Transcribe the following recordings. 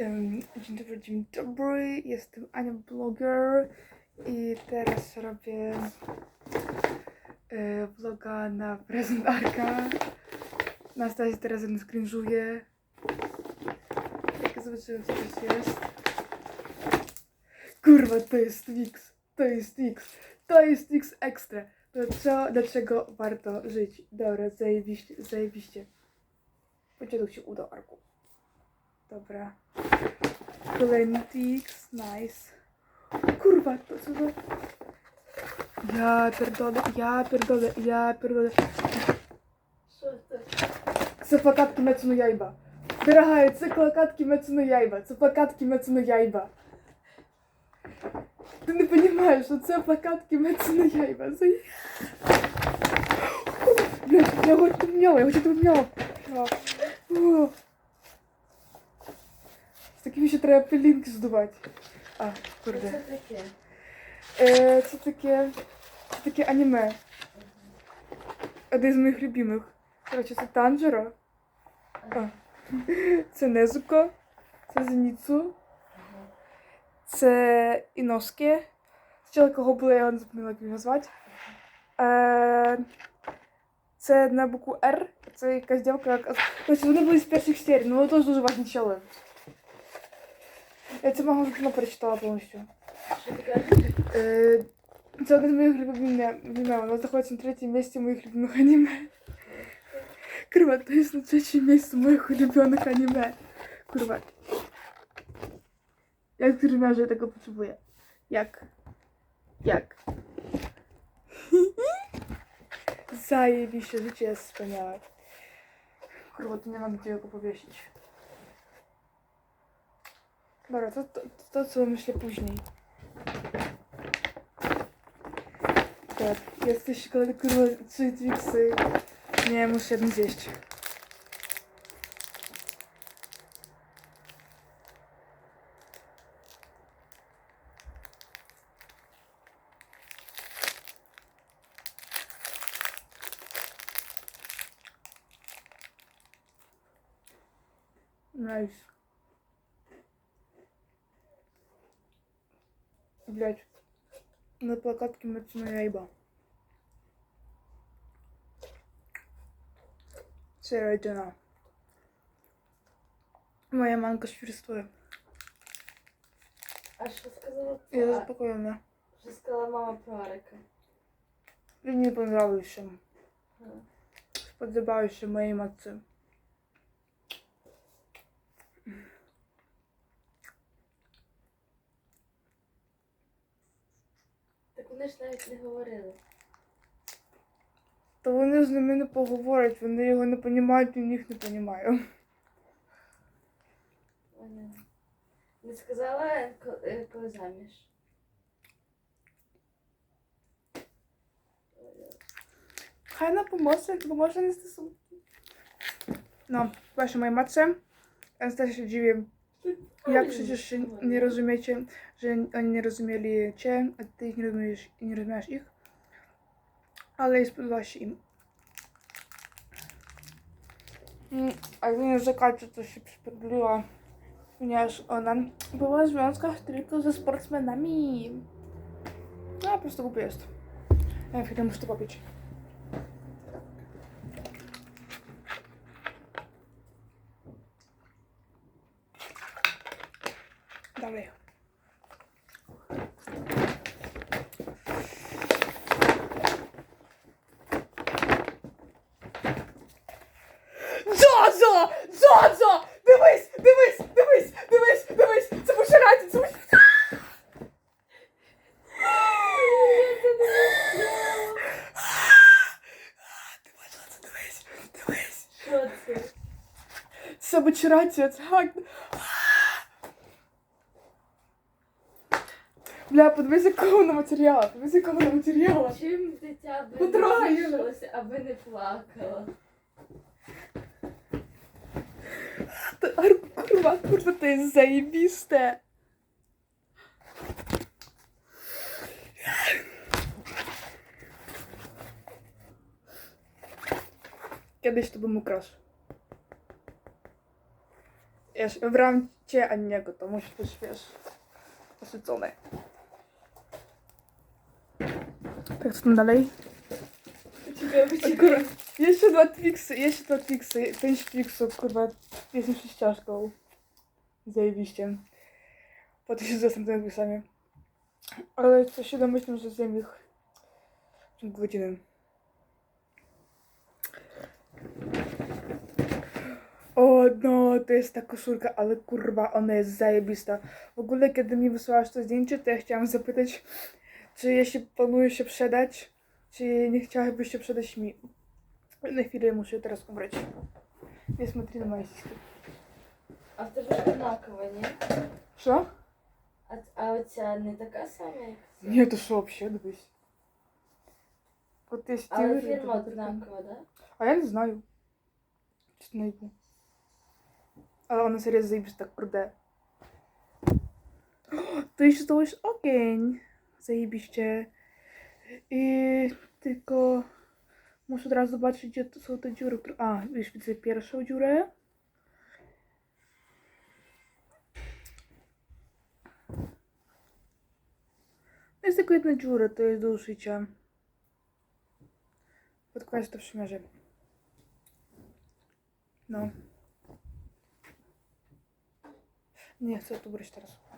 Em, Dzień dobry, dzień dobry. Jestem Ania Blogger i teraz robię e, vloga na prezent Arka. Na stazie teraz skrinżuje. Jak zobaczyłem co to jest. Kurwa, to jest Wix. To jest Wix. To jest Wix Extra. To co, dlaczego warto żyć? Dobra, zajebiście, zajebiście. Pociąg się udał, Arku. Dobra. Kolejny Tix, nice. Kurwa, to co to? Ja pierdolę, ja pierdolę, ja pierdolę. Це? Плакатки Мецуно Яйба. Дорогая, це плакатки Мецуно Яйба. Це плакатки Мецуно Яйба. Ти не розумієш, що це плакатки Мецуно Яйба. Це... Блядь, я його помняла, я його помняла. О. З такими ще треба пилінки здувати. А, курде. це таке? Е, це таке. Це таке аніме. Один з моїх любимих. Коротше, це Танжеро. А. Це Незуко. Це Зеніцу. Це Іноске. Спочатку кого було, я не запам'ятала, як його звати. Е, це на букву Р. Це якась дівка. Коротше, вони були з перших серій, але теж дуже важні чоли. Я це вже перечитала повністю. Що таке? Е, Це одне з моїх любимих аніме. Воно знаходиться на третьому місці моїх любимих аніме. To jest na trzecim miejscu moich ulubionych anime. Kurwa. Jak w rymarze tego potrzebuję? Jak? Jak? Zajebiście, życie jest wspaniałe. Kurwa, tu nie mam gdzie powiesić. Dobra, to, to, to co myślę później. Tak, jesteś kurwa trzy Twixy. Nie, muszę jeden zjeść. Nice. Блять. На плакатке Мацуна Яйба. Це родина. Моя мамка świrstwuje. А що сказала? Я А, заспокоєна. Що сказала мама про Арика? Він не понравився. Сподобався моїй матці. Так вони ж навіть не говорили. Та вони з ними не поговорять, вони його не розуміють, він їх не розуміє. Не сказала, ко- е, коли заміж. Хай нам поможе, поможе нести сумки. Właśnie mojej matce. Anastazja się dziwi, jak przecież nie rozumiecie, że oni nie rozumieli cię, a ty ich nie rozumiesz nie rozumiesz ich. Ale spodoba się im. Mm, A nie narzekajcie, co się przypodliła, ponieważ ona była w związkach tylko ze sportsmenami. No, po prostu głupie jest. Ja chwilę muszę to popić. Dalej. Зозо! Зозо! Дивись! Дивись! Дивись! Дивись! Дивись! Це поширати! Це поширати! Ти бачила це? Дивись! Дивись! Що це? Це Бля, воно матеріалу, подивись, якого воно матеріалу. Чим дитя би Потрогай не його. аби не Арку, курва, курва, ти заєбісте. Kiedyś to bym ukraść. Wiesz, wybrałam cię, a nie niego, to musi być, wiesz, osycone. Tak, co tam dalej? Kurwa, jeszcze dwa Twixy, jeszcze dwa Twixy, pięć Twixów, kurwa, jestem sześciaszką. Zajebiście. Potem się z następnymi Twixami. Ale co się domyślam, że zjem ich w ciągu godziny. O, no, to jest ta koszulka, ale kurwa, ona jest zajebista. W ogóle, kiedy mi wysłałaś to zdjęcie, to ja chciałam zapytać, czy jeśli planuje się sprzedać, czy nie chciałabyście sprzedać mi. Na chwilę muszę teraz ubrać. Nie смотри на мои сиськи. А в тебе ж однакова, ні? Що? А, а оця не така сама, як ця? Ні, то що вообще, дивись. От є Але стілери, фірма однакова, да? А я не знаю. Чесно не йду. Але вона серйозно заїбсь так круде. Jeszcze to już ogień. Zajebiście. I tylko muszę teraz zobaczyć, gdzie są te dziury. A, już widzę pierwszą dziurę. To jest tylko jedna dziura, to jest do uszycia. Podkładać to w szmerze. No. Nie chcę tu brać teraz.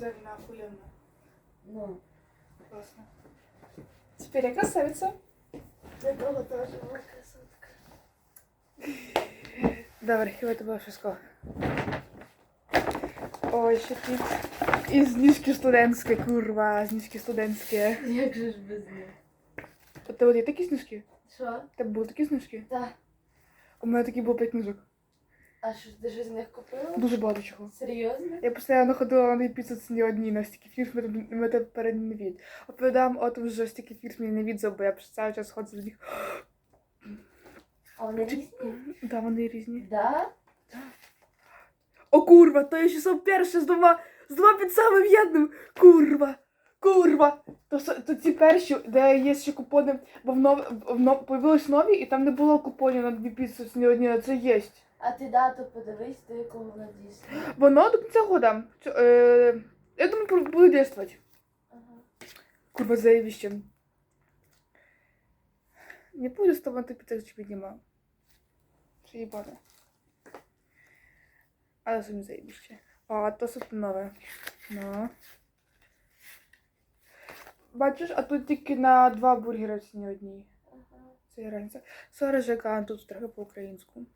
Zawina охуенно. Ну. Классно. Теперь я красавица. Для того теж була красотка. Dobra, chyba to było wszystko. O, jeszcze tip. I zniżki studenckie, kurwa, zniżki studenckie. Як же ж без них? А ти от є такі знижки? Що? У тебе були такі знижки? Так. У мене такі було 5 книжок. А що ти ж з них купила? Дуже багато чого. Серйозно? Я постійно ходила на епіцет не одні на стільки фірм, мене- мене перенавід. Оповідам о том, що стільки фірм мене ненавідзо, бо я cały час ходжу з них. А вони різні? Да, вони різні. Да? O kurwa, to jeszcze są pierwsze z dwoma, z dwoma pizzami w jednym. Kurwa, kurwa. То, то ці перші, де є ще купони, бо в нов, в нов, появились нові, і там не було купонів на дві піци ні одні, а це є. А ти дату подивись, до якого вона дійсно. Воно до кінця года. Чо- Е, я думаю, буде дійствувати. Ага. Z tobą, ty pytasz, ciebie nie ma. Przejebane. Ale są mi zajebiście. O, a to są te nowe. No. Бачиш, а тут тільки на два бургери ціні одні. Ага. Це є різниця. Сорі, Жека, тут трохи по-українську.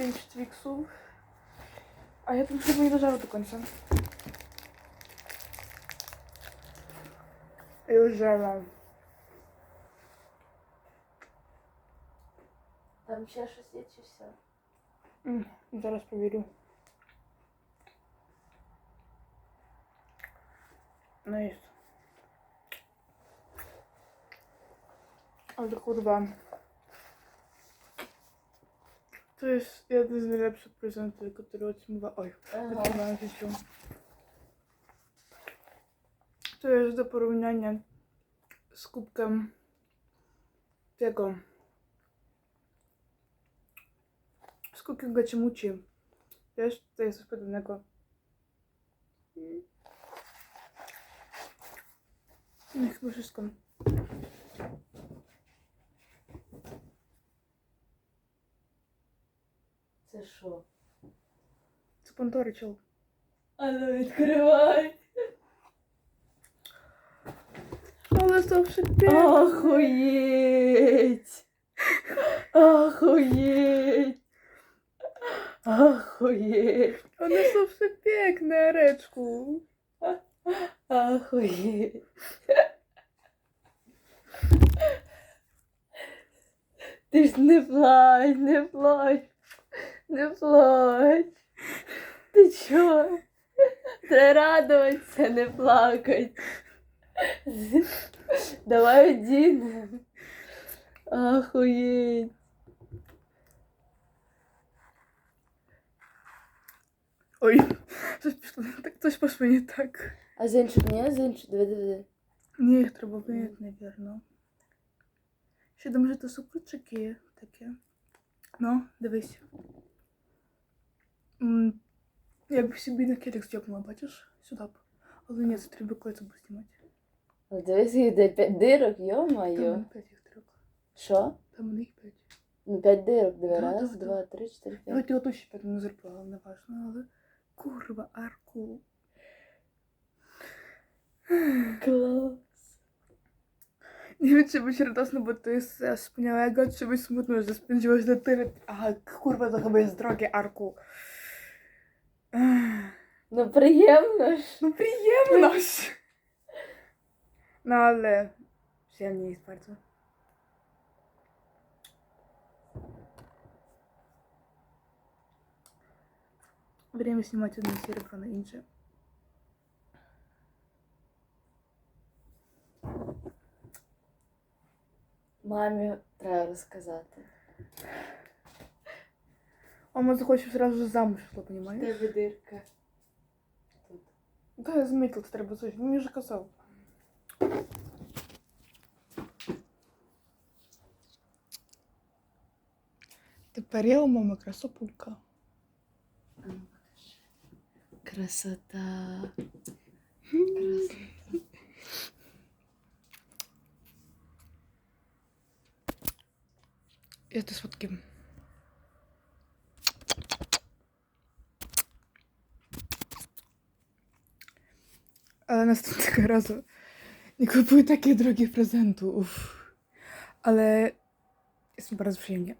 Так, п'ять твіксів. А я там chyba nie dożarł do końca. Już żeram. Там ще щось є чи все? Mm, zaraz powiem. No jest. Ale kurwa. To jest jeden z najlepszych prezentów, który otrzymała. Oj, otrzymałam w życiu. To jest do porównania z kubkiem tego. Z kubkiem gacimuci. Wiesz, to jest coś podobnego. No chyba wszystko. Це що? Co pan to ryciał? Але відкривай. To przypiękne. Охуєть! Охуєть! Охуєть! One są przepiękne, Reczku. Охуєть! Ти ж не плач, не плач, не плач. Ти чо? Треба радуватися, не плакать. Давай одінемо. Ахуєть. Ой, щось пішло. Так це ж пошло не так. А з іншого, ні, з іншого, диви, диви. Ні, їх треба поміняти, напевно. Ще думаю, що це супчики таке. Ну, дивись. Я б собі на кедик стьопнула, бачиш? Сюди б. Але ні, це треба кольцо буде знімати. Дивись, йде п'ять дирок, Там йо-моє. мене п'ять їх трьох. Що? Там у них п'ять. Ну, п'ять дирок, диви. Да, Раз, да, да. два, три, чотири, Я п'ять. хотіла точно п'ять не зробила, не важно, але курва, арку. Клас. Wiem, czy być radosny, bo to jest e, wspaniałego, czy być smutno, że spędziłaś na tyle... Aha, kurwa, to drogie, Arku. Ech, Ну приємно ж. No ale... Przyjemnie jest bardzo. Время снимать одно серебро на инже. Мамі треба розказати. Мама захочет сразу же замуж, что понимаешь? Тебе дирка. Да, я заметил, это треба. Ну, мне же казал. Тепер я у мами красопулька. Красота. Красота. Это сфотки. Але наступного разу nie kupuję takich drogich prezentów. Ale jest mi bardzo przyjemnie.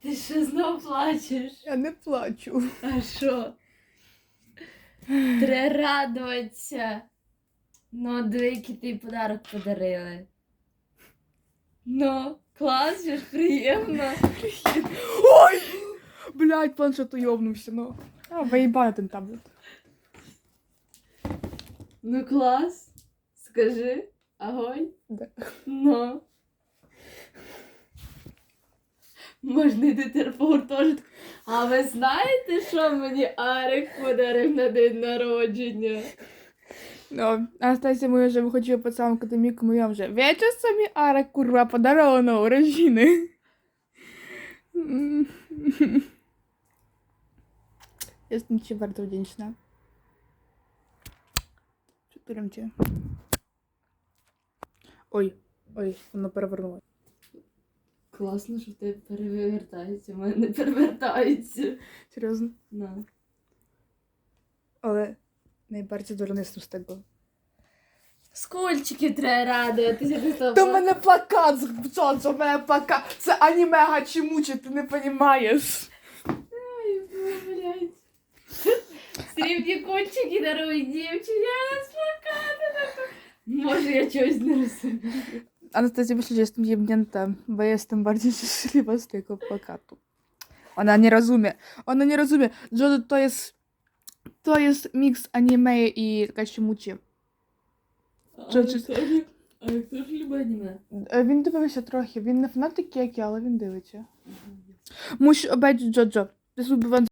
Ти що знов плачеш? Ja nie плачу. А що? Треба радуватися. Ну, диви, який ти подарок подарили. Ну, клас, же ж приємно. Ой! Блядь, планшет уёбнулся, ну. А, выебай ten таблет. Ну, клас. Скажи, огонь. Да. Ну. Можна йти по гуртожитку. А ви знаєте, що мені Арик подарив на день народження? No, że wychodziła po całym akademiku, mówiłam, że wiecie co mi Arek kurwa podarował na urodziny? Mm. Jestem ci bardzo wdzięczna. Przytulam cię. Oj, oj, ono перевернуло. Класно, що в тебе перевертається, в мене не перевертається. Серйозно. Ну. Але задоволена jestem з tego. Скульчики треба радуватися. Ти що, Та в мене плакат з сонця, в мене плакат. Це аніме Гачімучі, ти не розумієш. Ай, блядь. Срібні кончики дарують дівчині, а нас плакати. Може, я чогось не розумію. Anastazja myśli, że jestem jebnięta, bo jestem bardziej szczęśliwa z tego plakatu. Ona nie rozumie. Ona nie rozumie. Jojo to jest... To jest miks anime i Gasimuci. А Чи- чи- хто ж любить аніме? Е, Він дивився трохи. Він не фанатик, як я, але він дивиться. Мусь обейдж Джоджо. Ти зубиван